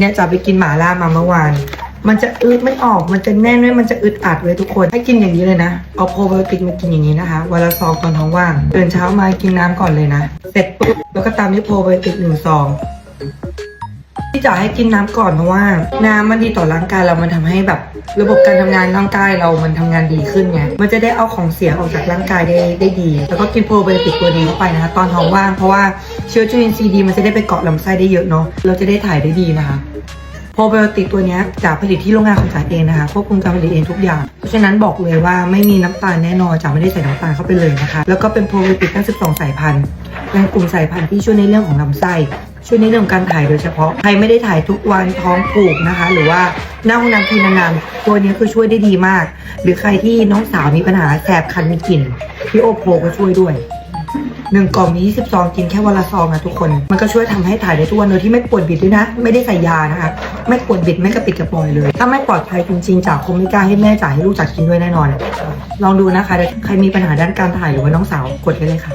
เนี่ยจะไปกินหมาล่ามาเมื่อวาน มันจะอึดไม่ออก มันจะแน่นด้วยมันจะอึดอัดเลยทุกคน ให้กินอย่างนี้เลยนะ เอาโปรไบโอติกมากินอย่างนี้นะคะ วันละซองตอนท้องว่าง ตื่นเช้ามากินน้ำก่อนเลยนะ เสร็จปุ๊บแล้วก็ตามด้วยโปรไบโอติกหนึ่งซอง ที่จะให้กินน้ำก่อนเพราะว่า น้ำมันดีต่อร่างกายเรา มันทำให้แบบ ระบบการทำงานร่างกายเรา มันทำงานดีขึ้นไง มันจะได้เอาของเสียออกจากร่างกายได้ได้ดี แล้วก็กินโปรไบโอติกตัวนี้เข้าไปนะคะตอนท้องว่าง เพราะว่า เชื้อจุลินทรีย์ดีมันจะได้ไปเกาะลำไส้ได้เยอะเนาะเราจะได้ถ่ายได้ดีนะคะโปรไบโอติกตัวนี้จากผลิตที่โรงงานของจ๋าเองนะคะควบคุมการผลิตเองทุกอย่าง เพราะฉะนั้นบอกเลยว่าไม่มีน้ำตาลแน่นอนจ๋าไม่ได้ใส่น้ำตาลเข้าไปเลยนะคะ แล้วก็เป็นโปรไบโอติกทั้ง 12 สายพันธุ์เป็นกลุ่มสายพันธุ์ที่ช่วยในเรื่องของลำไส้ ช่วยในเรื่องการถ่ายโดยเฉพาะ ใครไม่ได้ถ่ายทุกวันท้องผูกนะคะ หรือว่าหน้าห้องน้ำทีนานๆตัวนี้คือช่วยได้ดีมาก หรือใครที่น้องสาวมีปัญหาแสบคันมีกลิ่นพี่โอโพก็ช่วยด้วย หนึ่งกล่องมี 20 ซองกินแค่วันละซองนะทุกคน มันก็ช่วยทำให้ถ่ายได้ทุกวันโดยที่ไม่ปวดบิดด้วยนะ ไม่ได้ใส่ยานะคะ ไม่ปวดบิดไม่กระปิดกระปอยเลย ถ้าไม่ปลอดภัยจริงๆจากคงไม่กล้าให้แม่จ่ายให้ลูกจ่ากินด้วยแน่นอน ลองดูนะคะ ใครมีปัญหาด้านการถ่ายหรือว่าน้องสาวกดได้เลยค่ะ